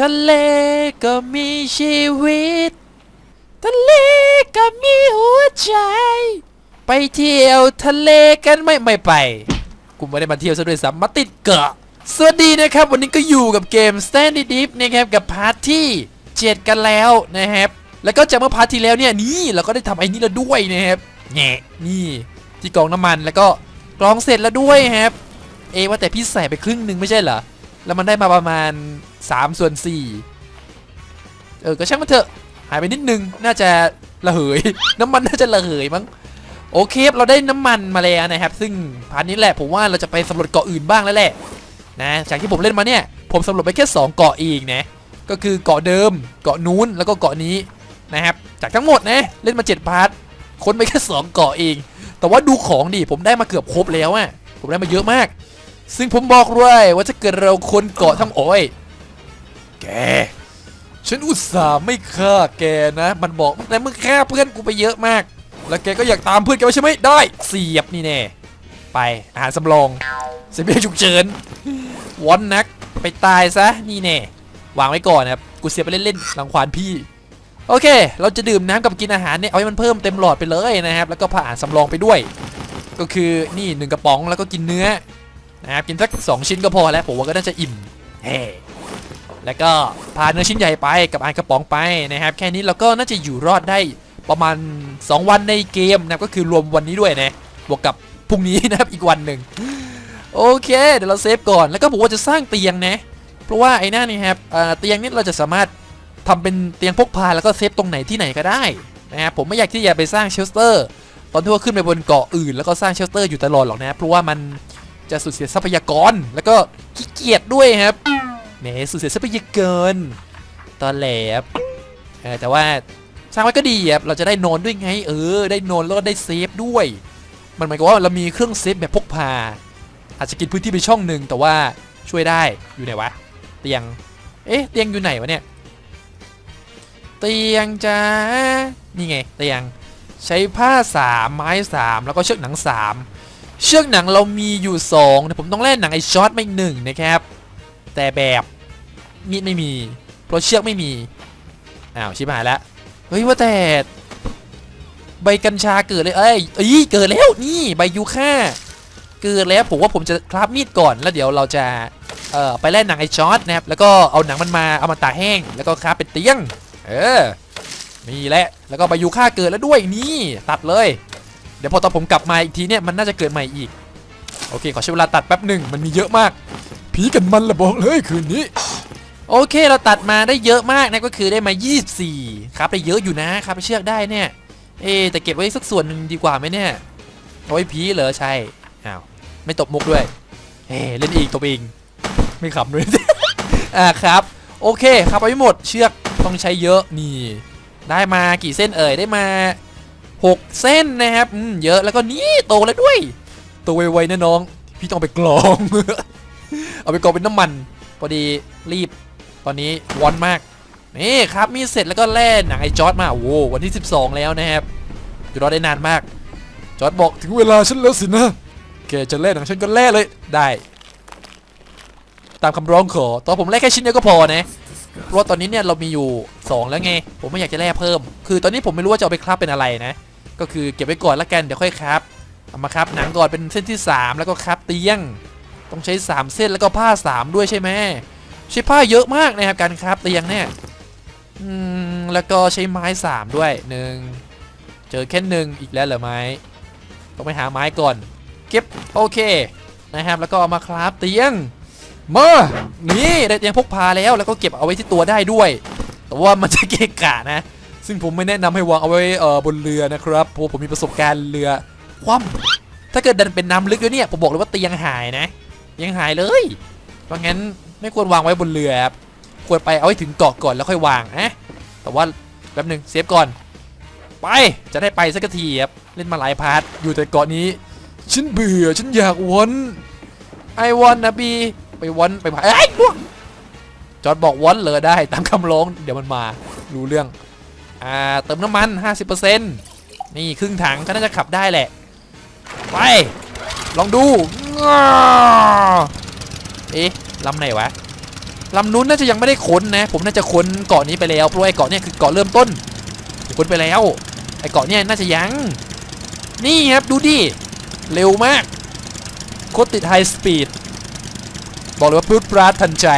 ทะเลก็มีชีวิต ทะเลก็มีหัวใจ ไปเที่ยวทะเลกันไม่ไม่ไป กูไม่ได้มาเที่ยวซะด้วยซ้ำมาติดเกาะ สวัสดีนะครับ วันนี้ก็อยู่กับเกม Stand Deep นะครับกับพาร์ทที่ 7 กันแล้วนะครับ แล้วก็จากเมื่อพาร์ทที่แล้วเนี่ยนี่เราก็ได้ทำไอ้นี่แล้วด้วยนะครับแง่นี่ที่กองน้ำมันแล้วก็กรองเสร็จแล้วด้วยครับ เอว่าแต่พี่ใส่ไปครึ่งหนึ่งไม่ใช่เหรอ แล้วมันได้มาประมาณ3ส่วน4เออก็ช่างมันเถอะหายไปนิดนึงน่าจะระเหย น้ำมันน่าจะระเหยมั้งโอเคเราได้น้ำมันมาแล้วนะครับ ซึ่งพาร์ทนี้แหละผมว่าเราจะไปสำรวจเกาะอื่นบ้างแล้วแหละนะจากที่ผมเล่นมาเนี่ย ผมสำรวจไปแค่ 2 เกาะเองนะก็คือเกาะเดิมเกาะนู้นแล้วก็เกาะนี้นะครับจากทั้งหมดนะเล่นมา 7 พาร์ทค้นไปแค่ 2 เกาะเอง แต่ว่าดูของดิผมได้มาเกือบครบแล้วอะผมได้มาเยอะมาก ซึ่งผมบอกด้วยว่าถ้าเกิดเราคนเกาะทั้งโอ้ยแก ฉันอุตส่าห์ไม่ฆ่าแกนะ มันบอกแต่มึงฆ่าเพื่อนกูไปเยอะมาก แล้วแกก็อยากตามเพื่อนแกไว้ใช่ไหมได้ เสียบนี่แน่ไปอาหารสำรองเสียเบี้ยฉุกเฉินวอนนักไปตายซะนี่แน่วางไว้ก่อนนะครับกูเสียบไปเล่นๆรังควานพี่โอเค เราจะดื่มน้ำกับกินอาหารเนี่ยเอาให้มันเพิ่มเต็มหลอดไปเลยนะครับ แล้วก็ผ่าอาหารสำรองไปด้วย ก็คือนี่หนึ่งกระป๋องแล้วก็กินเนื้อ นะครับกินสักสองชิ้นก็พอแล้วผมว่าก็น่าจะอิ่มเฮ้แล้วก็พาเนื้อชิ้นใหญ่ไปกับอานกระป๋องไปนะครับ แค่นี้เราก็น่าจะอยู่รอดได้ประมาณ 2 วันในเกมนะครับก็คือรวมวันนี้ด้วยนะบวกกับพรุ่งนี้นะครับอีกวันหนึ่งโอเค เดี๋ยวเราเซฟก่อนแล้วก็ผมว่าจะสร้างเตียงนะเพราะว่าไอ้นั่นนี่ครับเตียงนี้เราจะสามารถทำเป็นเตียงพกพาแล้วก็เซฟตรงไหนที่ไหนก็ได้นะครับผมไม่อยากที่จะไปสร้างเชลเตอร์ ตอนที่ว่าขึ้นไปบนเกาะอื่นแล้วก็สร้างเชลเตอร์อยู่ตลอดหรอกนะเพราะว่ามัน จะสูญเสียทรัพยากร แล้วก็ขี้เกียจด้วยครับแหมสูญเสียทรัพยากรตอนแหลบแต่ว่าสร้างไว้ก็ดีครับเราจะได้นอนด้วยไง เออ ได้นอนแล้วก็ได้เซฟด้วย มันหมายความว่าเรามีเครื่องเซฟแบบพกพา อาจจะกินพื้นที่ไปช่องหนึ่งแต่ว่าช่วยได้อยู่ไหนวะเตียง เอ๊ะเตียงอยู่ไหนวะเนี่ย เตียงจ้านี่ไงเตียงใช้ผ้าสามไม้สามแล้วก็เชือกหนังสาม เชือกหนังเรามีอยู่สองแต่ผมต้องแล่นหนังไอช็อตไมาอีกหนึ่งนะครับ แต่แบบมีดไม่มี เพราะเชือกไม่มี อ้าว ชิบหายแล้ว เฮ้ย ว่าแต่ ใบกัญชาเกิดเลย เอ้ยเอ้ยเกิดแล้วนี่ใบยูค่าเกิดแล้วผมว่าผมจะคราฟมีดก่อนแล้วเดี๋ยวเราจะเอ่อไปแล่นหนังไอช็อตนะครับแล้วก็เอาหนังมันมาเอามาตากแห้ง แล้วก็คราฟเป็นเตียง เออนี่แหละแล้วก็ใบยูค่าเกิดแล้วด้วยนี่ตัดเลย ดี๋ยวพอตอนผมกลับมาอีกทีเนี่ยมันน่าจะเกิดใหม่อีก โอเคขอใช้เวลาตัดแป๊บหนึ่งมันมีเยอะมาก ผีกันมันละบอกเลยคืนนี้ โอเคเราตัดมาได้เยอะมากนะก็คือได้มา 24 ครับได้เยอะอยู่นะครับเชือกได้เนี่ย เอะแต่เก็บไว้สักส่วนหนึ่งดีกว่าไหมเนี่ยเอาไว้ผีเหรอใช่อ้าวไม่ตบมุกด้วยเฮ้เล่นอีกตบอีกไม่ขำด้วยอ่าครับ โอเคครับไว้หมดเชือกต้องใช้เยอะนี่ ได้มากี่เส้นเอ่ยได้มา 6 เส้นนะครับอืมเยอะแล้วก็นี่โตแล้วด้วย โตไวๆนะน้อง พี่ต้องไปกรอง เอาไปกรองเป็นน้ำมัน พอดีรีบ ตอนนี้วอนมาก นี่ครับมีเสร็จแล้วก็แล่หนังไอ้จอร์ดมาโอ้วันที่ 12 แล้วนะครับอยู่รอได้นานมาก จอร์ดบอกถึงเวลาฉันแล้วสินะแกจะแล่หนังฉันก็แล่เลยได้ ตามคำร้องขอตอนผมแล่แค่ชิ้นเดียวก็พอนะเพราะตอนนี้เนี่ยเรามีอยู่ 2 แล้วไง ผมไม่อยากจะแล่เพิ่ม คือตอนนี้ผมไม่รู้ว่าจะเอาไปคราฟเป็นอะไรนะ ก็คือเก็บไว้ก่อนแล้วกันเดี๋ยวค่อยคราฟเอามาคราฟหนังก่อนเป็นเส้นที่ 3 แล้วก็คราฟเตียง ต้องใช้ 3 เส้นแล้วก็ผ้า 3 ด้วยใช่ไหมใช้ผ้าเยอะมากนะครับการคราฟเตียงเนี่ยอืมแล้วก็ใช้ไม้ 3 ด้วยหนึ่งเจอแค่หนึ่งอีกแล้วเหรอไม้ต้องไปหาไม้ก่อนเก็บโอเคนะครับแล้วก็เอามาคราฟเตียงมานี่ได้เตียงพกพาแล้วแล้วก็เก็บเอาไว้ที่ตัวได้ด้วย แต่ว่ามันจะเกะกะนะ ซึ่งผมไม่แนะนำให้วางเอาไว้เอ่อบนเรือนะครับเพราะผมมีประสบการณ์เรือคว่ำถ้าเกิดดันเป็นน้ำลึกด้วยเนี่ยผมบอกเลยว่าเตียงหายนะ ยังหายเลย เพราะงั้นไม่ควรวางไว้บนเรือครับควรไปเอาให้ถึงเกาะก่อนแล้วค่อยวางนะแต่ว่าแป๊บหนึ่งเซฟก่อน ไปจะได้ไปสักทีครับเล่นมาหลายพาร์ทอยู่แต่เกาะนี้ฉันเบื่อฉันอยากวนไอวอนนะบีไปวอนไปผ่าไอ้ล่วงจอดบอกวอนเลยได้ตามคำร้องเดี๋ยวมันมารู้เรื่อง อ่าเติมน้ำมัน 50%นี่ครึ่งถังก็น่าจะขับได้แหละ ไป ลองดูเอ๊ะลำไหนวะลำนู้นน่าจะยังไม่ได้ค้นนะ ผมน่าจะค้นเกาะนี้ไปแล้วเพราะไอ้เกาะเนี่ยคือเกาะเริ่มต้นค้นไปแล้วไอ้เกาะเนี่ยน่าจะยัง นี่ครับดูดิเร็วมากโคตรติดไฮสปีดบอกเลยว่าพูดปราดทันใจ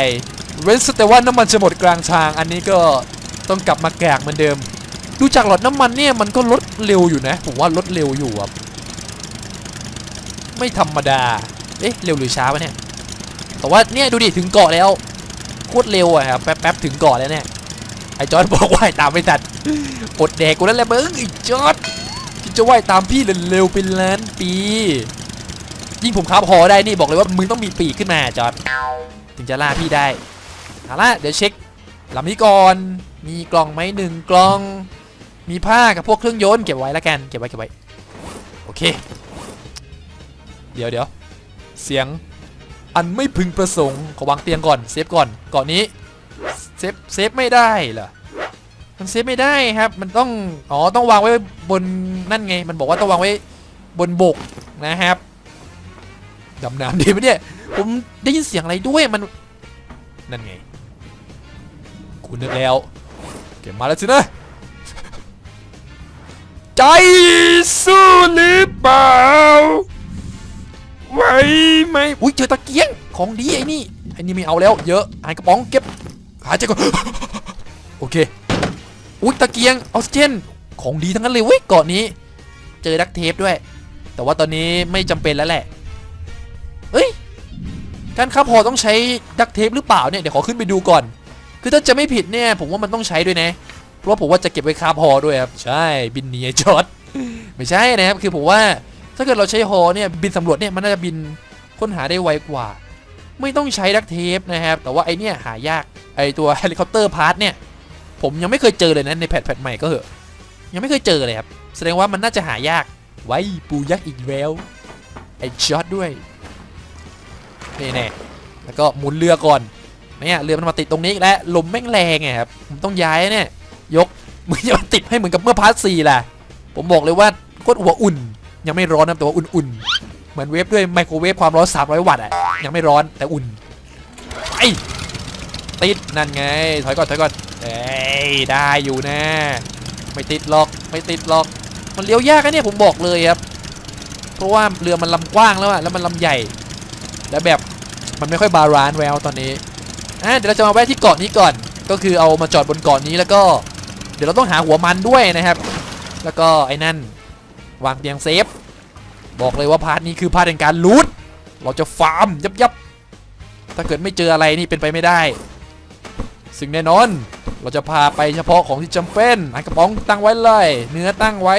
เว้นแต่ว่าน้ำมันจะหมดกลางทาง อันนี้ก็ต้องกลับมาแกกเหมือนเดิม ดูจากหลอดน้ำมันเนี่ยมันก็ลดเร็วอยู่นะ ผมว่าลดเร็วอยู่ครับไม่ธรรมดา เอ๊ะเร็วหรือช้าวะเนี่ย แต่ว่าเนี่ยดูดิถึงเกาะแล้วโคตรเร็วอะครับแป๊บๆถึงเกาะแล้วเนี่ยไอจอร์ดบอกว่ายตามไม่ทันอดแดกกูแล้วแหละมึงไอจอร์ดจะว่ายตามพี่เร็วๆเป็นล้านปี ยิ่งผมขับหอได้นี่บอกเลยว่ามึงต้องมีปีกขึ้นมาจอร์ดถึงจะล่าพี่ได้เอาละเดี๋ยวเช็คลำนี้ก่อนมีกล่องไหมหนึ่งกล่อง มีผ้ากับพวกเครื่องยนต์เก็บไว้แล้วกันเก็บไว้เก็บไว้โอเค เดี๋ยวเดี๋ยวเสียงอันไม่พึงประสงค์ขอวางเตียงก่อนเซฟก่อนก่อนนี้เซฟเซฟไม่ได้เหรอมันเซฟไม่ได้ครับ มันต้องอ๋อต้องวางไว้บนนั่นไง มันบอกว่าต้องวางไว้บนบกนะครับดำน้ำดีไหมเนี่ยผมได้ยินเสียงอะไรด้วยมันนั่นไงคุณนึกแล้วเก็บมาแล้วสินะ ใจสู้หรือเปล่าไหวไหมอุ้ยเจอตะเกียงของดีไอ้นี่ไอ้นี่ไม่เอาแล้ว เยอะหายกระป๋องเก็บหายใจก่อนโอเคอุ้ยตะเกียงออกซิเจนของดีทั้งนั้นเลยเว้ยเกาะนี้ เจอดักเทปด้วย แต่ว่าตอนนี้ไม่จำเป็นแล้วแหละเอ้ยการค้าพอต้องใช้ดักเทปหรือเปล่าเนี่ยเดี๋ยวขอขึ้นไปดูก่อน คือถ้าจะไม่ผิดเนี่ยผมว่ามันต้องใช้ด้วยนะ เพราะผมว่าจะเก็บไว้คาพอด้วยครับ ใช่บินหนีไอ้จอดไม่ใช่นะครับ คือผมว่าถ้าเกิดเราใช้ฮอเนี่ยบินสำรวจเนี่ยมันน่าจะบินค้นหาได้ไวกว่า ไม่ต้องใช้ดักเทปนะครับ แต่ว่าไอเนี่ยหายากไอตัวเฮลิคอปเตอร์พาร์ทเนี่ยผมยังไม่เคยเจอเลยนะในแพทแพทใหม่ก็เหอะยังไม่เคยเจอเลยครับแสดงว่ามันน่าจะหายากไว้ปูยักษ์อีกแล้วไอช็อตด้วยนี่แน่แล้วก็หมุนเรือก่อนเนี่ยเรือมันมาติดตรงนี้อีกแล้วลมแม่งแรงไงครับผมต้องย้ายเนี่ย ยกมึงจะมาติดให้เหมือนกับเมื่อพาร์ทสี่ล่ะผมบอกเลยว่าโคตรหัวอุ่น ยังไม่ร้อนนะแต่ว่าอุ่นๆ เหมือนเวฟด้วยไมโครเวฟความร้อน 300 วัตต์อะ ยังไม่ร้อนแต่อุ่น ไอ้ติดนั่นไง ถอยก่อนถอยก่อนเอ้ยได้อยู่นะ ไม่ติดหรอกไม่ติดหรอก มันเลี้ยวยากนะเนี่ยผมบอกเลยครับ เพราะว่าเรือมันลำกว้างแล้วอะแล้วมันลำใหญ่ แล้วแบบมันไม่ค่อยบาลานซ์แววตอนนี้อะเดี๋ยวเราจะมาแวะที่เกาะนี้ก่อน ก็คือเอามาจอดบนเกาะนี้แล้วก็ เดี๋ยวเราต้องหาหัวมันด้วยนะครับ แล้วก็ไอ้นั่นวางเตียงเซฟ บอกเลยว่าพาร์ทนี้คือพาร์ทแห่งการลูดเราจะฟาร์มยับยับถ้าเกิดไม่เจออะไรนี่เป็นไปไม่ได้ ซึ่งแน่นอน เราจะพาไปเฉพาะของที่จำเป็นไอกระป๋องตั้งไว้เลย เนื้อตั้งไว้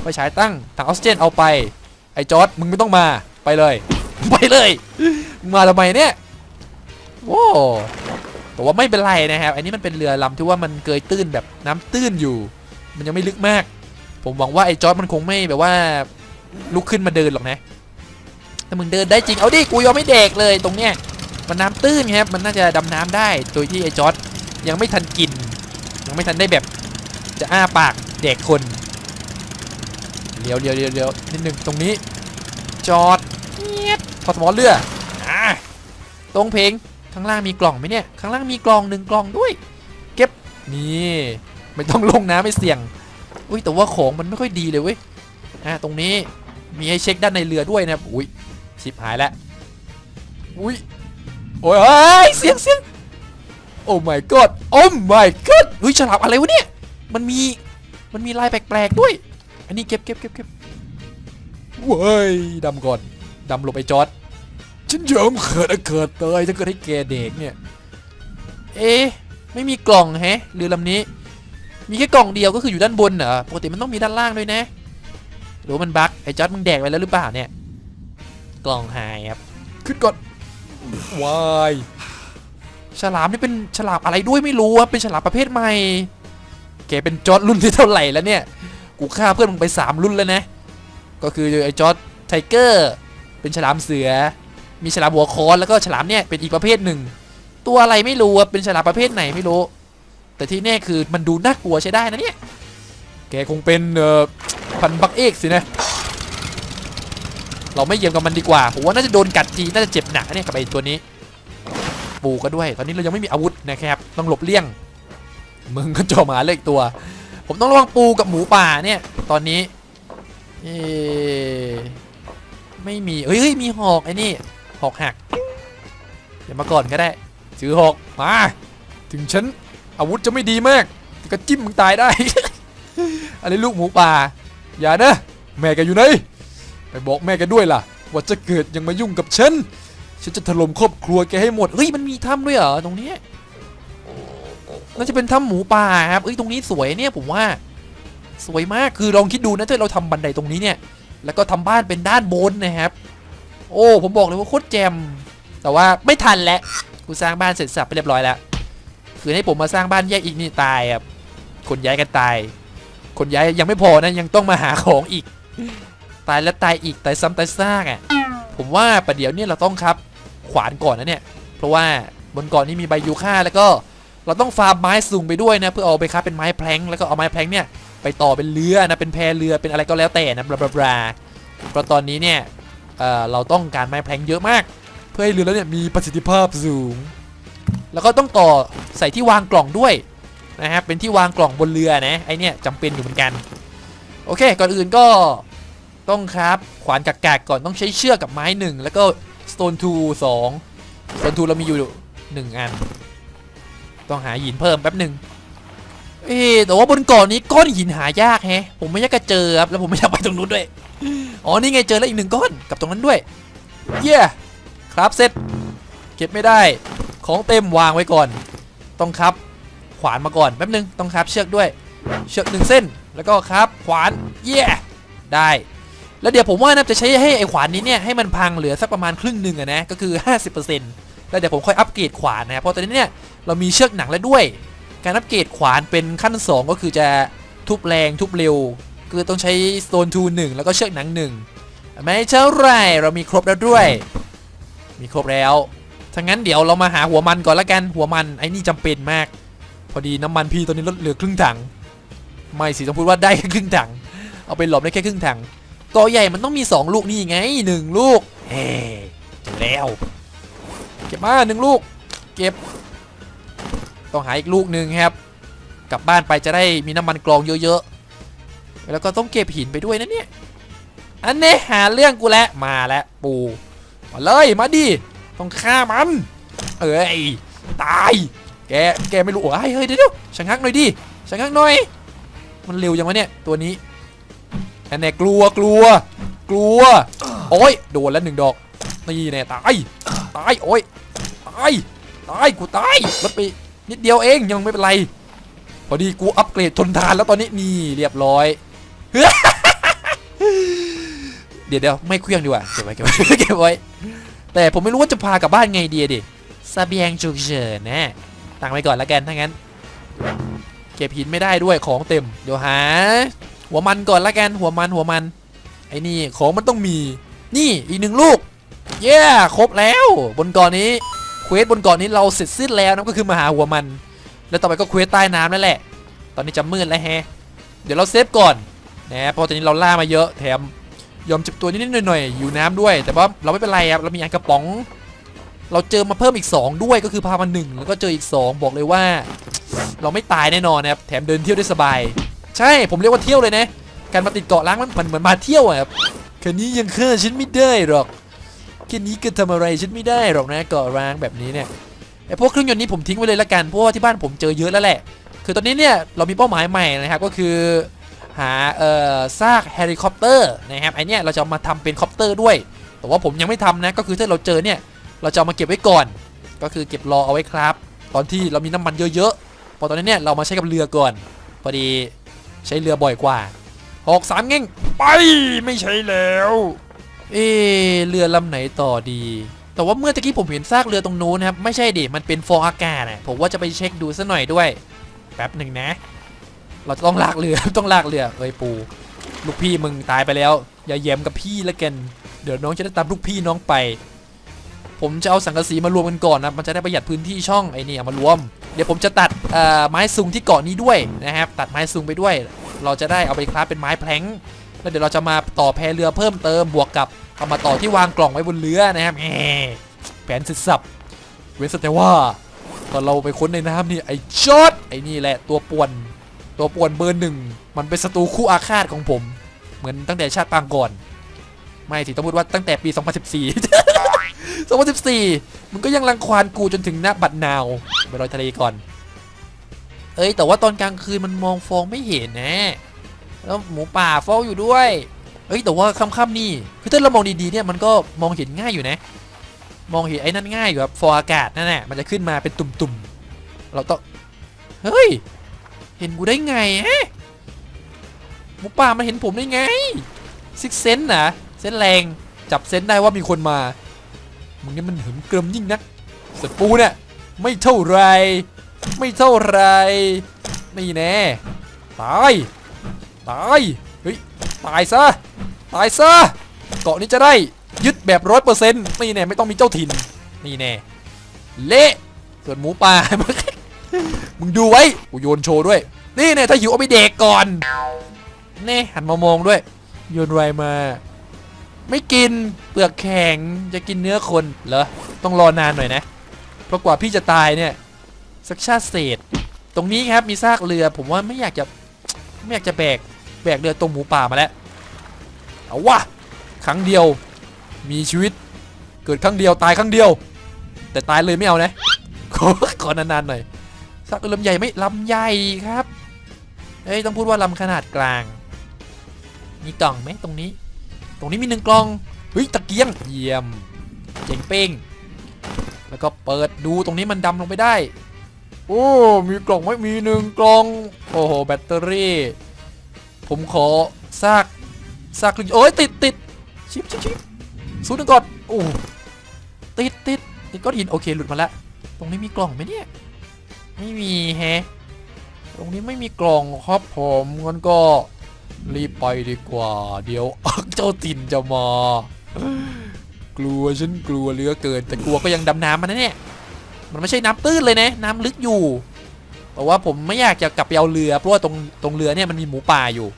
ไฟฉายตั้งถังออกซิเจนเอาไป ไอ้จอร์ดมึงไม่ต้องมาไปเลย ไปเลยมึงมาทำไมเนี่ยโว้ แต่ว่าไม่เป็นไรนะครับ อันนี้มันเป็นเรือลำที่ว่ามันเกยตื้นแบบน้ำตื้นอยู่ มันยังไม่ลึกมาก ผมหวังว่าไอ้จอร์ดมันคงไม่แบบว่าลุกขึ้นมาเดินหรอกนะ ถ้ามึงเดินได้จริง เอาดิกูยอมไม่เด็กเลยตรงเนี้ย มันน้ำตื้นครับ มันน่าจะดำน้ำได้ โดยที่ไอ้จอร์ดยังไม่ทันกิน ยังไม่ทันได้แบบจะอ้าปากเด็กคน เลี้ยวเลี้ยวเลี้ยวเลี้ยวนิดหนึ่งตรงนี้ จอดเงียบพอสมอเรืออ่าตรงเพลง ข้างล่างมีกล่องไหมเนี่ย ข้างล่างมีกล่องหนึ่งกล่องด้วย เก็บ นี่ ไม่ต้องลงน้ำไม่เสี่ยง อุ้ยแต่ว่าของมันไม่ค่อยดีเลยเว้ย อ่าตรงนี้มีให้เช็คด้านในเรือด้วยนะครับ อุ้ยชิบหายแล้ว อุ้ย โอ้ยเสียงเสียงโอ้ my god โอ้ my god เฮ้ยฉลามอะไรวะเนี่ย มันมี มันมีลายแปลกๆด้วย อันนี้เก็บเก็บเก็บเก็บเว้ยดำก่อนดำลงไปจอด ฉันยอมเขิดอะเขิดเตยถ้าเกิดให้แกเด็กเนี่ย เอ๊ะไม่มีกล่องแฮะเรือลำนี้ มีแค่กล่องเดียวก็คืออยู่ด้านบนเหรอปกติมันต้องมีด้านล่างด้วยนะหรือว่ามันบั๊กไอ้จอร์ดมึงแดกไปแล้วหรือเปล่าเนี่ย กล่องหายครับ ขึ้นก่อนวายฉลามนี่เป็นฉลามอะไรด้วยไม่รู้ครับเป็นฉลามประเภทใหม่แกเป็นจอร์ดรุ่นที่เท่าไหร่แล้วเนี่ยกูฆ่าเพื่อนมึงไป 3 รุ่นแล้วนะ ก็คือไอ้จอร์ดไทเกอร์ เป็นฉลามเสือ มีฉลามหัวคอนแล้วก็ฉลามเนี่ยเป็นอีกประเภทหนึ่ง ตัวอะไรไม่รู้อะเป็นฉลามประเภทไหนไม่รู้ แต่ที่แน่คือมันดูน่ากลัวใช้ได้นะเนี่ยแกคงเป็นเอ่อพันธุ์บักเอกสินะเราไม่เยี่ยมกับมันดีกว่าผมว่าน่าจะโดนกัดทีน่าจะเจ็บหนักเนี่ยกับไอ้ตัวนี้ ปูก็ด้วย ตอนนี้เรายังไม่มีอาวุธนะครับ ต้องหลบเลี่ยงมึงก็โจมหาเลขตัว ผมต้องระวังปูกับหมูป่าเนี่ย ตอนนี้เอ๊ะไม่มีเฮ้ยเฮ้ยมีหอกไอ้นี่ หอกหักเดี๋ยวมาก่อนก็ได้ถือหอกมา ถึงฉันอาวุธจะไม่ดีมากแต่ก็จิ้มมึงตายได้อะไรลูกหมูป่า อย่านะ แม่แกอยู่ไหนไปบอกแม่แกด้วยล่ะ ว่าจะเกิดยังมายุ่งกับฉัน ฉันจะถล่มครอบครัวแกให้หมด เฮ้ยมันมีถ้ำด้วยเหรอตรงนี้น่าจะเป็นถ้ำหมูป่าครับเอ้ยตรงนี้สวยเนี่ยผมว่า สวยมากคือลองคิดดูนะถ้าเราทำบันไดตรงนี้เนี่ย แล้วก็ทำบ้านเป็นด้านบนนะครับ โอ้ผมบอกเลยว่าโคตรแจม แต่ว่าไม่ทันแล้วกูสร้างบ้านเสร็จสับไปเรียบร้อยแล้ว คือให้ผมมาสร้างบ้านแยกอีกนี่ตายครับคนย้ายกันตาย คนย้ายยังไม่พอนะยังต้องมาหาของอีก ตายแล้วตายอีกตายซ้ำตายซากอะผมว่าประเดี๋ยวเนี่ยเราต้องครับขวานก่อนนะเนี่ยเพราะว่าบนเกาะนนี้มีใบยูคาแล้วก็เราต้องฟาร์มไม้สูงไปด้วยนะเพื่อเอาไปครับเป็นไม้แพลงแล้วก็เอาไม้แพลงเนี่ยไปต่อเป็นเรือนะเป็นแพเรือเป็นอะไรก็แล้วแต่นะบลาบลาเพราะตอนนี้เนี่ย เราต้องการไม้แพลงเยอะมาก เพื่อให้เรือแล้วเนี่ยมีประสิทธิภาพสูง แล้วก็ต้องต่อใส่ที่วางกล่องด้วยนะครับเป็นที่วางกล่องบนเรือนะไอเนี่ยจำเป็นอยู่เหมือนกัน โอเค ก่อนอื่นก็ต้องครับขวานกากๆก่อนต้องใช้เชือกกับไม้หนึ่งแล้วก็ stone tool สอง stone tool เรามีอยู่หนึ่งอัน ต้องหาหินเพิ่มแป๊บหนึ่ง เอ๊แต่ว่าบนเกาะนี้ก้อนหินหายากแฮะ ผมไม่อยากจะเจอครับ แล้วผมไม่อยากไปตรงนู้นด้วย อ๋อ นี่ไงเจอแล้วอีกหนึ่งก้อน กับตรงนั้นด้วย เย้ครับเสร็จ เก็บไม่ได้ ของเต็มวางไว้ก่อน ต้องครับ ขวานมาก่อน แป๊บหนึง ต้องครับเชือกด้วย เชือกหนึ่งเส้น แล้วก็ครับ ขวาน เย้ ได้ แล้วเดี๋ยวผมว่านะจะใช้ให้ไอ้ขวานนี้เนี่ยให้มันพังเหลือสักประมาณครึ่งหนึ่งอะนะ ก็คือ 50%แล้วเดี๋ยวผมค่อยอัปเกรดขวานนะ เพราะตอนนี้เนี่ยเรามีเชือกหนังแล้วด้วย การอัปเกรดขวานเป็นขั้น 2 ก็คือจะทุบแรงทุบเร็ว คือต้องใช้ stone tool 1แล้วก็เชือกหนัง1ไม่เท่าไรเรามีครบแล้วด้วย มีครบแล้วถ้างั้นเดี๋ยวเรามาหาหัวมันก่อนละกันหัวมันไอ้นี่จำเป็นมาก พอดีน้ำมันพี่ตอนนี้ลดเหลือครึ่งถัง ไม่สิต้องพูดว่าได้แค่ครึ่งถัง เอาไปหลบได้แค่ครึ่งถังกอใหญ่มันต้องมี 2 ลูกนี่ไงหนึ่งลูกเฮ้เจอแล้ว เก็บมาหนึ่งลูก เก็บ ต้องหาอีกลูกหนึ่งครับ กลับบ้านไปจะได้มีน้ำมันกรองเยอะๆ แล้วก็ต้องเก็บหินไปด้วยนะเนี่ย อันนี้หาเรื่องกูแล้วมาแล้วปูมาเลยมาดิ ต้องฆ่ามัน เอ้ยตาย แก แกไม่รู้โอ้ยเฮ้ยเดี๋ยวๆชะงักหน่อยดิชะงักหน่อย มันเร็วยังวะเนี่ยตัวนี้อันแน่กลัวกลัว กลัว โอ้ยโดนแล้วหนึ่งดอก นี่แน่ตาย ตายโอ้ย ตาย ตาย กูตายลดไป นิดเดียวเองยังไม่เป็นไร พอดีกูอัปเกรดทนทานแล้วตอนนี้นี่เรียบร้อย เดี๋ยวเดี๋ยวไม่เครื่องดีกว่าเก็บไว้เก็บไว้เก็บไว้ แต่ผมไม่รู้ว่าจะพากลับบ้านไงดีดิสเบียงฉุกเฉินนะตังไว้ก่อนละกันถ้างั้น เก็บหินไม่ได้ด้วยของเต็ม เดี๋ยวหา หัวมันก่อนละกันหัวมันหัวมันไอ้นี่ของมันต้องมี นี่อีกหนึ่งลูก เย้ครบแล้ว บนกาะนี้ ควสบนเกาะนี้เราเสร็จสิ้นแล้วนะก็คือมาหาหัวมัน แล้วต่อไปก็เควสใต้น้ำนั่นแหละ ตอนนี้จะมืดแล้วแฮะเดี๋ยวเราเซฟก่อนนะเพราะตอนนี้เราล่ามาเยอะแถมยอมเจ็บตัวนิดๆหน่อยๆอยู่น้ำด้วย แต่ว่าเราไม่เป็นไรครับเรามีอันกระป๋อง เราเจอมาเพิ่มอีก 2 ด้วยก็คือพามาหนึ่งแล้วก็เจออีก 2 บอกเลยว่า เราไม่ตายแน่นอนนะครับแถมเดินเที่ยวได้สบาย ใช่ผมเรียกว่าเที่ยวเลยนะการมาติดเกาะล้างมันเหมือนมาเที่ยวอะครับแค่นี้ยังฆ่าฉันไม่ได้หรอก แค่นี้ก็ทำอะไรฉันไม่ได้หรอกนะเกาะร้างแบบนี้เนี่ยไอพวกเครื่องยนต์นี้ผมทิ้งไว้เลยละกันเพราะว่าที่บ้านผมเจอเยอะแล้วแหละ คือตอนนี้เนี่ยเรามีเป้าหมายใหม่นะครับก็คือหาเอ่อซากเฮลิคอปเตอร์นะครับไอเนี่ยเราจะมาทำเป็นคอปเตอร์ด้วย แต่ว่าผมยังไม่ทำนะก็คือถ้าเราเจอเนี่ยเราจะามาเก็บไว้ก่อน ก็คือเก็บรอเอาไว้ครับ ตอนที่เรามีน้ำมันเยอะๆพอตอนนี้เนี่ยเรามาใช้กับเรือก่อน พอดีใช้เรือบ่อยกว่าหกสามเง่งไปไม่ใช่แล้ว เอเรือลำไหนต่อดี แต่ว่าเมื่อตะกี้ผมเห็นซากเรือตรงนู้นนะครับ ไม่ใช่ดิ มันเป็นฟองอากาศนะผมว่าจะไปเช็คดูซะหน่อยด้วย แป๊บหนึ่งนะ เราจะต้องลากเรือ ต้องลากเรือเอ้ยปู ลูกพี่มึงตายไปแล้ว อย่าแย้มกับพี่ละกัน เดี๋ยวน้องจะได้ตามลูกพี่น้องไป ผมจะเอาสังกะสีมารวมกันก่อนนะ มันจะได้ประหยัดพื้นที่ช่องไอ้นี่เอามารวม เดี๋ยวผมจะตัดไม้ซุงที่เกาะนี้ด้วยนะครับ ตัดไม้ซุงไปด้วย เราจะได้เอาไปคราฟเป็นไม้แพลง แล้วเดี๋ยวเราจะมาต่อแพเรือเพิ่มเติมบวกกับเอามาต่อที่วางกล่องไว้บนเรือนะครับแผนสุดสับเว้นแต่ว่าตอนเราไปค้นในน้ำนี่ไอ้จอดไอ้นี่แหละตัวป่วน ตัวป่วนเบอร์หนึ่งมันเป็นศัตรูคู่อาฆาตของผม เหมือนตั้งแต่ชาติปางก่อน ไม่สิต้องพูดว่าตั้งแต่ปี 2014 2014 มันก็ยังรังควานกูจนถึงหน้าบัดนาวไปลอยทะเลก่อน เอ้ยแต่ว่าตอนกลางคืนมันมองฟองไม่เห็นนะ แล้วหมูป่าเฝ้าอยู่ด้วยเอ้ยแต่ว่าค่ำๆนี่คือถ้าเรามองดีๆเนี่ยมันก็มองเห็นง่ายอยู่นะ มองเห็นไอ้นั่นง่ายอยู่ครับฟออากาศนั่นแหละมันจะขึ้นมาเป็นตุ่มๆเราต้องเฮ้ยเห็นกูได้ไงฮะหมูป่ามันเห็นผมได้ไงซิกเซนนะเซนแรงจับเซนได้ว่ามีคนมามึงนี่มันเหืมเกริมยิ่งนักสปูเนี่ยไม่เท่าไร ไม่เท่าไรนี่แน่ตาย ตายเฮ้ยตายซะตายซะเกาะนี้จะได้ยึดแบบร้อยเปอร์เซ็นต์นี่แน่ไม่ต้องมีเจ้าถิ่นนี่แน่เละส่วนหมูป่ามึงดูไว้กูโยนโชว์ด้วย นี่แน่ถ้าหิวเอาไปเด็กก่อนเน่หันมามองด้วย โยนไรมา ไม่กินเปลือกแข็งจะกินเนื้อคนเหรอต้องรอนานหน่อยนะเพราะกว่าพี่จะตายเนี่ยสักชาติเศษ ตรงนี้ครับมีซากเรือ ผมว่าไม่อยากจะไม่อยากจะแบก แบกเรือตรงหมูป่ามาแล้ว เอาวะครั้งเดียว มีชีวิต เกิดครั้งเดียวตายครั้งเดียว แต่ตายเลยไม่เอานะ ขอขอนานๆหน่อยซากลำใหญ่ไหมลำใหญ่ครับเอ้ยต้องพูดว่าลำขนาดกลาง มีกล่องไหมตรงนี้ ตรงนี้มีหนึ่งกล่อง เฮ้ยตะเกียงเยี่ยม เจ๋งเป้ง แล้วก็เปิดดูตรงนี้มันดำลงไปได้ โอ้ มีกล่องไม่มีหนึ่งกล่อง โอ้โหแบตเตอรี่ ผมขอซากซากโอ้ยติดติดชิปชิปชิปสู้หนึ่งก่อนโอ้ติดติดติดก้อนหินโอเคหลุดมาแล้วตรงนี้มีกล่องไหมเนี่ยไม่มีแฮะตรงนี้ไม่มีกล่องครับผมงั้นก็รีบไปดีกว่า เดี๋ยวเจ้าตินจะมา กลัวฉันกลัวเหลือเกิน แต่กลัวก็ยังดำน้ำมันนะเนี่ยมันไม่ใช่น้ำตื้นเลยนะน้ำลึกอยู่ แต่ว่าผมไม่อยากจะกลับไปเอาเรือเพราะว่าตรงตรงเรือเนี่ยมันมีหมูป่าอยู่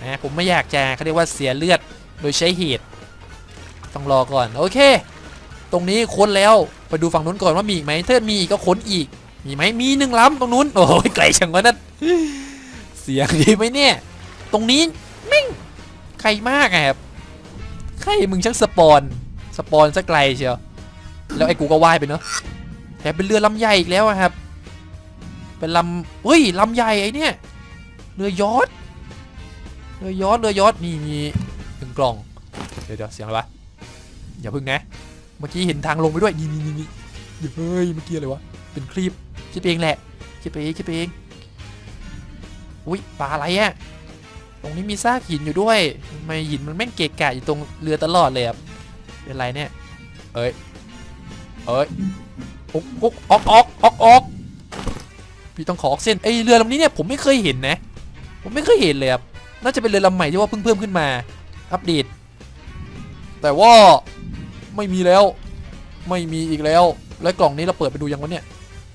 นะผมไม่อยากจะเขาเรียกว่าเสียเลือดโดยใช้เหตุต้องรอก่อนโอเค ตรงนี้ค้นแล้วไปดูฝั่งนู้นก่อนว่ามีอีกไหมถ้ามีก็ค้นอีกมีไหมมีหนึ่งลำตรงนู้นโอ้ยไกลจังวะนั่นเสียงดีไหมเนี่ย ตรงนี้แม่งไกลมากอะครับใครมึงช่างสปอนสปอนซะไกลเชียวแล้วไอ้กูก็ว่ายไปเนาะแต่เป็นเรือลำใหญ่อีกแล้วครับ เป็นลำเฮ้ยลำใหญ่ไอ้เนี่ยเรือยอท เรือยอทเรือยอทนี่มีถึงกล่อง เดี๋ยวเดี๋ยวเสียงอะไรวะอย่าพึ่งนะ เมื่อกี้เห็นทางลงไปด้วยนี่นี่นี่เฮ้ยเมื่อกี้อะไรวะ เป็นคลิปคิดไปเองแหละคิดไปเองคิดไปเอง อุ้ยปลาอะไรอะตรงนี้มีซากหินอยู่ด้วยทำไมหินมันแม่งเกะกะอยู่ตรงเรือตลอดเลยครับเป็นไรเนี่ย เอ้ย เอ้ยกุ๊กกุ๊กออกออกออกออกพี่ต้องขอออกเส้นไอเรือลำนี้เนี่ยผมไม่เคยเห็นนะ ผมไม่เคยเห็นเลยครับ น่าจะเป็นเรือลำใหม่ที่ว่าเพิ่งเพิ่มขึ้นมา อัปเดต แต่ว่าไม่มีแล้ว ไม่มีอีกแล้ว แล้วกล่องนี้เราเปิดไปดูยังวะเนี่ย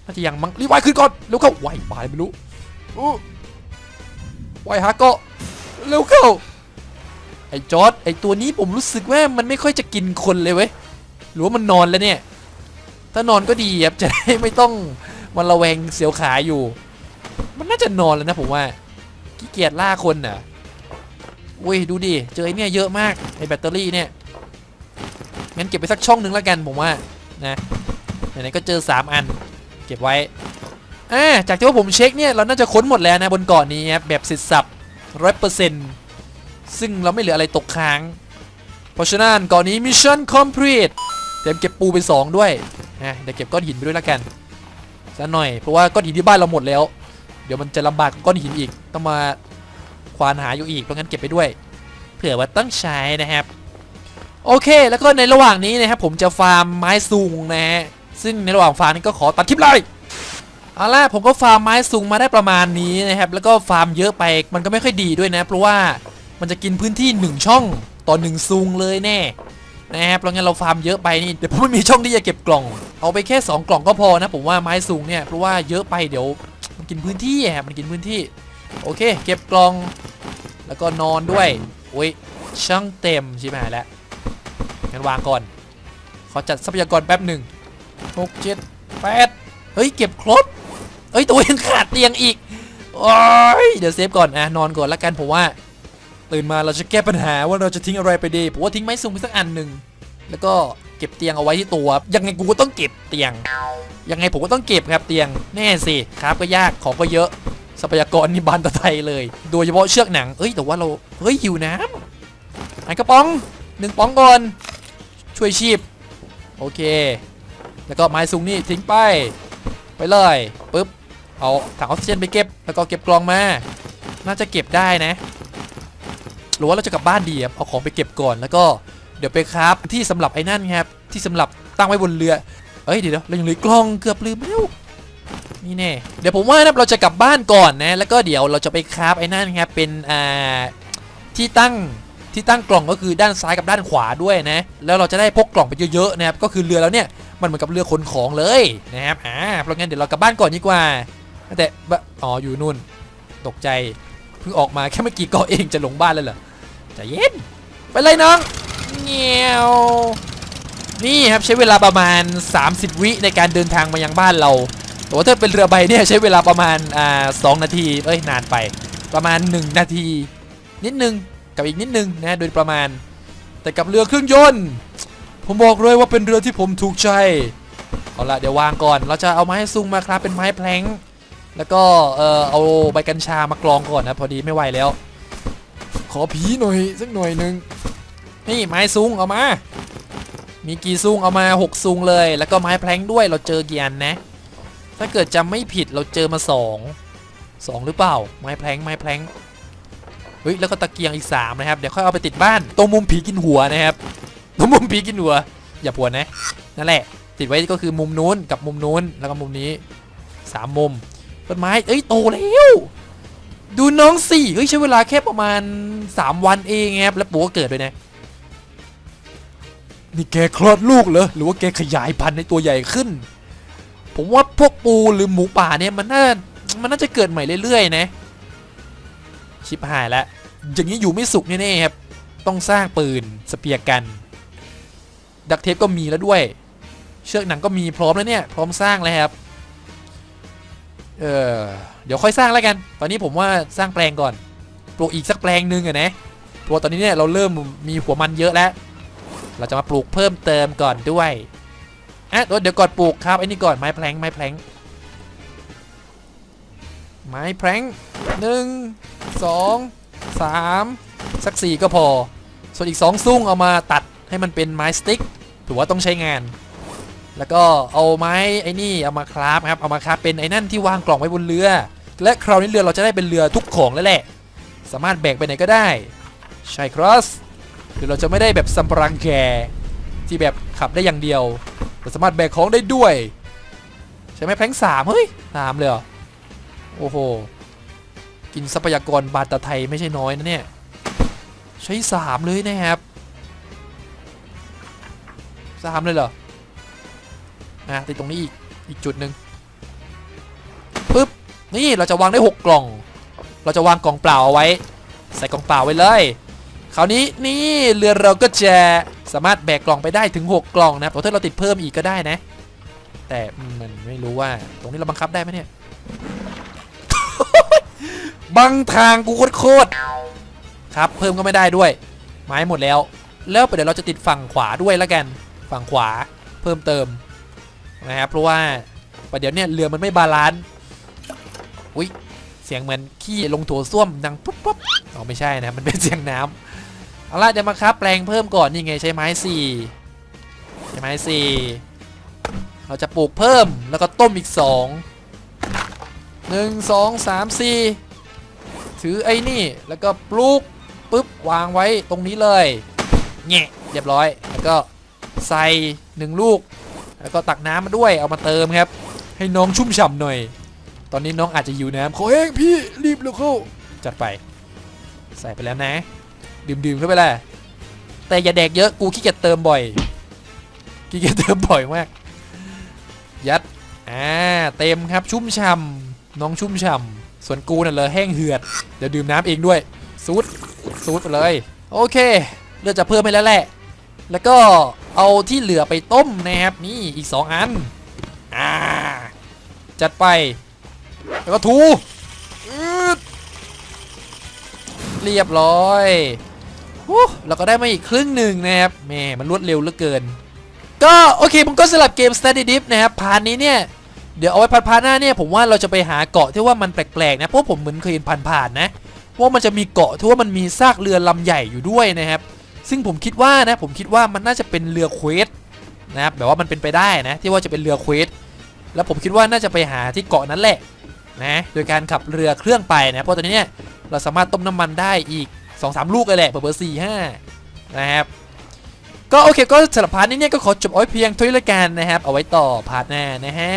น่าจะยังมั้งรีบว่ายขึ้นก่อนเร็วเข้าว่ายบายไม่รู้อู้ว่ายหาเกาะเร็วเข้า ไอ้จอร์ดไอ้ตัวนี้ผมรู้สึกว่ามันไม่ค่อยจะกินคนเลยเว้ย หรือว่ามันนอนแล้วเนี่ย ถ้านอนก็ดีครับจะได้ไม่ต้องมาระแวงเสียวขาอยู่ มันน่าจะนอนแล้วนะผมว่าขี้เกียจล่าคนน่ะ อุ้ยดูดิ เจอไอ้เนี่ยเยอะมากไอ้แบตเตอรี่เนี่ยงั้นเก็บไปสักช่องหนึ่งแล้วกันผมว่านะไหนๆก็เจอ 3 อัน เก็บไว้อ่าจากที่ว่าผมเช็คเนี่ยเราน่าจะค้นหมดแล้วนะบนเกาะนี้ครับแบบสิทธิ์สับร้อยเปอร์เซ็นต์ซึ่งเราไม่เหลืออะไรตกค้าง เพราะฉะนั้นเกาะนี้มิชชั่นคอมพลีทเตรียมเก็บปูไป 2 ด้วยนะเดี๋ยวเก็บก้อนหินไปด้วยแล้วกันสักหน่อยเพราะว่าก้อนหินที่บ้านเราหมดแล้ว เดี๋ยวมันจะลำบากก้อนหินอีกต้องมา ควานหาอยู่อีกเพราะงั้นเก็บไปด้วย เผื่อว่าต้องใช้นะครับ โอเค แล้วก็ในระหว่างนี้นะครับผมจะฟาร์มไม้สูงนะฮะซึ่งในระหว่างฟาร์มนี้ก็ขอตัดคลิปเลยเอาล่ะผมก็ฟาร์มไม้สูงมาได้ประมาณนี้นะครับ แล้วก็ฟาร์มเยอะไปมันก็ไม่ค่อยดีด้วยนะ เพราะว่ามันจะกินพื้นที่ 1 ช่องต่อ1ซุงเลยแน่นะครับเพราะงั้นเราฟาร์มเยอะไปนี่เดี๋ยวผมไม่มีช่องที่จะเก็บกล่อง เอาไปแค่ 2 กล่องก็พอนะผมว่าไม้สูงเนี่ยเพราะว่าเยอะไปเดี๋ยวมันกินพื้นที่อะมันกินพื้นที่ โอเค เก็บกล่อง แล้วก็นอนด้วยโอ้ยช่างเต็มใช่ไหมแล้วงั้นวางก่อน ขอจัดทรัพยากรแป๊บหนึ่งหกเจ็ดแปดเฮ้ย เก็บครบ เฮ้ย ตัวยังขาดเตียงอีก โอ้ย เดี๋ยวเซฟก่อนอะนอนก่อนละกันผมว่า ตื่นมาเราจะแก้ปัญหาว่าเราจะทิ้งอะไรไปดีผมว่าทิ้งไม้ซุงไปสักอันหนึ่งแล้วก็เก็บเตียงเอาไว้ที่ตัวยังไงกูก็ต้องเก็บเตียง ยังไงผมก็ต้องเก็บครับเตียงแน่สิครับก็ยากของก็เยอะ ทรัพยากรนี่บานตะไทยเลย โดยเฉพาะเชือกหนัง เอ้ยแต่ว่าเราเฮ้ยหิวน้ำไอ้กระป๋องหนึ่งป๋องก่อน ช่วยชีพ โอเค แล้วก็ไม้ซุงนี่ทิ้งไป ไปเลยปุ๊บเอาถังออกซิเจนไปเก็บ แล้วก็เก็บกล่องมา น่าจะเก็บได้นะ หรือว่าเราจะกลับบ้านดีครับเอาของไปเก็บก่อนแล้วก็เดี๋ยวไปคราฟที่สำหรับไอ้นั่นครับที่สำหรับตั้งไว้บนเรือเอ้ยเดี๋ยวเรายังเหลือกล้องเกือบลืมแล้ว นี่แน่เดี๋ยวผมว่านะเราจะกลับบ้านก่อนนะ แล้วก็เดี๋ยวเราจะไปคราฟไอ้นั่นครับเป็นอ่าที่ตั้งที่ตั้งกล่องก็คือด้านซ้ายกับด้านขวาด้วยนะ แล้วเราจะได้พกกล่องไปเยอะๆนะครับก็คือเรือแล้วเนี่ยมันเหมือนกับเรือขนของเลยนะครับอ่าเพราะงั้นเดี๋ยวเรากลับบ้านก่อนดีกว่า แต่บอ๋ออยู่นู่นตกใจเพิ่งออกมาแค่เมื่อกี้ก็เองจะลงบ้านเลยเหรอใจเย็นไปเลยน้องเงี้ยวนี่ครับใช้เวลาประมาณ 30 วิในการเดินทางมายังบ้านเรา แต่ว่าถ้าเป็นเรือใบเนี่ยใช้เวลาประมาณอ่าสนาทีเอ้ยนานไปประมาณ 1 นาที นิดนึงกับอีกนิดนึงนะโดยประมาณ แต่กับเรือเครื่องยนต์ ผมบอกเลยว่าเป็นเรือที่ผมถูกใจเอาละเดี๋ยววางก่อน เราจะเอาไม้ซุงมาครับเป็นไม้แพลงแล้วก็เออเอาใบกัญชามากรองก่อนนะพอดีไม่ไหวแล้ว ขอผีหน่อยสักหน่อยหนึงนี่ไม้ซุงเอามา มีกี่ซุงเอามา 6 ซุงเลย แล้วก็ไม้แพลงด้วยเราเจอเกี่อันนะ ถ้าเกิดจำไม่ผิดเราเจอมา2 2หรือเปล่า ไม้แพลงไม้แพลงเฮ้ยแล้วก็ตะเกียงอีก3นะครับเดี๋ยวค่อยเอาไปติดบ้านตรงมุมผีกินหัวนะครับตรงมุมผีกินหัว อย่าปวดนะนั่นแหละ ติดไว้ก็คือมุมนู้นกับมุมนู้นแล้วก็มุมนี้สามมุมต้นไม้เอ้ยโตแล้วดูน้องสี่เฮ้ยใช้เวลาแค่ประมาณ 3 วันเองครับแล้วปู่ก็เกิดด้วยนะนี่แกคลอดลูกเหรอหรือว่าแกขยายพันธุ์ในตัวใหญ่ขึ้น ผมว่าพวกปูหรือหมูป่าเนี่ยมันน่ามันน่าจะเกิดใหม่เรื่อยๆนะ ชิบหายแล้วอย่างนี้อยู่ไม่สุขแน่ๆครับ ต้องสร้างปืนสเปียร์กัน ดักเทปก็มีแล้วด้วย เชือกหนังก็มีพร้อมแล้วเนี่ย พร้อมสร้างแล้วครับ เออเดี๋ยวค่อยสร้างแล้วกัน ตอนนี้ผมว่าสร้างแปลงก่อน ปลูกอีกสักแปลงหนึ่งอะนะเพราะตอนนี้เนี่ยเราเริ่มมีหัวมันเยอะแล้ว เราจะมาปลูกเพิ่มเติมก่อนด้วย อะเดี๋ยวก่อนปลูกครับไอ้นี่ก่อนไม้แพลงไม้แพลงไม้แพลงหนึ่งสองสามสักสี่ก็พอ ส่วนอีกสองซุ้งเอามาตัดให้มันเป็นไม้สติ๊กถือว่าต้องใช้งาน แล้วก็เอาไม้ไอ้นี่เอามาคราฟครับเอามาคราฟเป็นไอ้นั่นที่วางกล่องไว้บนเรือ และคราวนี้เรือเราจะได้เป็นเรือทุกของแล้วแหละ สามารถแบกไปไหนก็ได้ใช่ครับหรือเราจะไม่ได้แบบซัมปรังแก ที่แบบขับได้อย่างเดียวแต่สามารถแบกของได้ด้วย ใช่ไหมแพลงสามเฮ้ยสามเลยเหรอโอ้โห กินทรัพยากรบาตาไทยไม่ใช่น้อยนะเนี่ย ใช้สามเลยนะครับสามเลยเหรออะติดตรงนี้อีก อีกจุดหนึ่งปึ๊บ นี่เราจะวางได้ 6 กล่อง เราจะวางกล่องเปล่าเอาไว้ ใส่กล่องเปล่าไว้เลย คราวนี้นี่เรือเราก็จะสามารถแบกกล่องไปได้ถึง 6 กล่องนะแต่ถ้าเราติดเพิ่มอีกก็ได้นะ แต่มันไม่รู้ว่าตรงนี้เราบังคับได้ไหมเนี่ยบังทางกูโคตรครับ เพิ่มก็ไม่ได้ด้วย ไม้หมดแล้ว แล้วเดี๋ยวเราจะติดฝั่งขวาด้วยแล้วกัน ฝั่งขวาเพิ่มเติมนะครับเพราะว่าประเดี๋ยวเนี่ยเรือมันไม่บาลานซ์อุ้ยเสียงเหมือนขี้ลงโถส้วมดังปุ๊บปุ๊บอ๋อไม่ใช่นะมันเป็นเสียงน้ำ เอาละเดี๋ยวมาครับแปลงเพิ่มก่อนนี่ไงใช้ไม้สี่ใช้ไม้สี่เราจะปลูกเพิ่มแล้วก็ต้มอีกสองหนึ่งสองสามสี่ถือไอ้นี่แล้วก็ปลูกปุ๊บวางไว้ตรงนี้เลยแง่เรียบร้อยแล้วก็ใส่หนึ่งลูก แล้วก็ตักน้ำมาด้วยเอามาเติมครับ ให้น้องชุ่มฉ่ำหน่อย ตอนนี้น้องอาจจะอยู่น้ำขอแห้งพี่รีบเร็วเข้าจัดไป ใส่ไปแล้วนะ ดื่มๆเข้าไปแหละแต่อย่าแดกเยอะกูขี้เกียจเติมบ่อยขี้เกียจเติมบ่อยมาก ยัดอ่าเต็มครับชุ่มฉ่ำน้องชุ่มฉ่ำส่วนกูน่ะเลยแห้งเหือดเดี๋ยวดื่มน้ำเองด้วยซูดซูดไปเลย โอเคเลือดจะเพิ่มให้แล้วแหละ แล้วก็เอาที่เหลือไปต้มนะครับนี่อีก 2 อันอ่าจัดไป แล้วก็ทูอืดเรียบร้อย เราก็ได้มาอีกครึ่งหนึ่งนะครับแม่มันรวดเร็วเหลือเกิน ก็โอเคผมก็สลับเกม Study Deep นะครับพาร์ทนี้เนี่ยเดี๋ยวเอาไว้พาร์ทพาหน้าเนี่ยผมว่าเราจะไปหาเกาะที่ว่ามันแปลกๆนะเพราะผมเหมือนเคยเห็นผ่านๆนะว่ามันจะมีเกาะที่ว่ามันมีซากเรือลำใหญ่อยู่ด้วยนะครับ ซึ่งผมคิดว่านะผมคิดว่ามันน่าจะเป็นเรือเควสนะครับแบบว่ามันเป็นไปได้นะที่ว่าจะเป็นเรือเควสแล้วผมคิดว่าน่าจะไปหาที่เกาะนั้นแหละนะโดยการขับเรือเครื่องไปนะเพราะตอนนี้เนี่ยเราสามารถต้มน้ำมันได้อีก สองสามลูกเลยแหละเบอร์สี่ห้านะครับก็โอเคก็สำหรับพาร์ทนี้เนี่ยก็ขอจบเอาไว้เพียงเท่านี้ละกันนะครับเอาไว้ต่อพาร์ทหน้านะฮะ